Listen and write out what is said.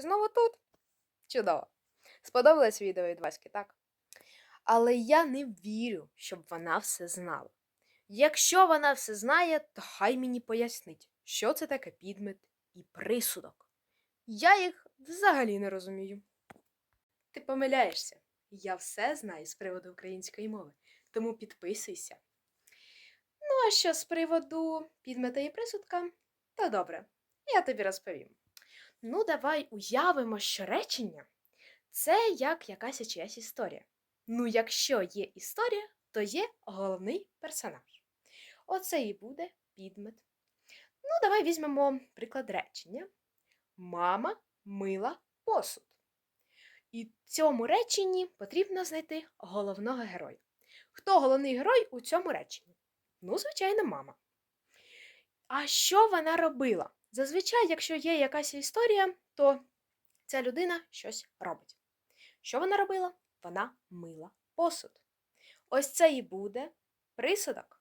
знову тут? Чудово. Сподобалось відео від Васьки, так? Але я не вірю, щоб вона все знала. Якщо вона все знає, то хай мені пояснить, що це таке підмет і присудок. Я їх взагалі не розумію. Ти помиляєшся. Я все знаю з приводу української мови, тому підписуйся. Ну, а що з приводу підмета і присудка, то добре, я тобі розповім. Ну, давай уявимо, що речення це як якась чиясь історія. Ну, якщо є історія, то є головний персонаж. Оце і буде підмет. Ну, давай візьмемо приклад речення. Мама мила посуд. І цьому реченні потрібно знайти головного героя. Хто головний герой у цьому реченні? Ну, звичайно, мама. А що вона робила? Зазвичай, якщо є якась історія, то ця людина щось робить. Що вона робила? Вона мила посуд. Ось це і буде присудок.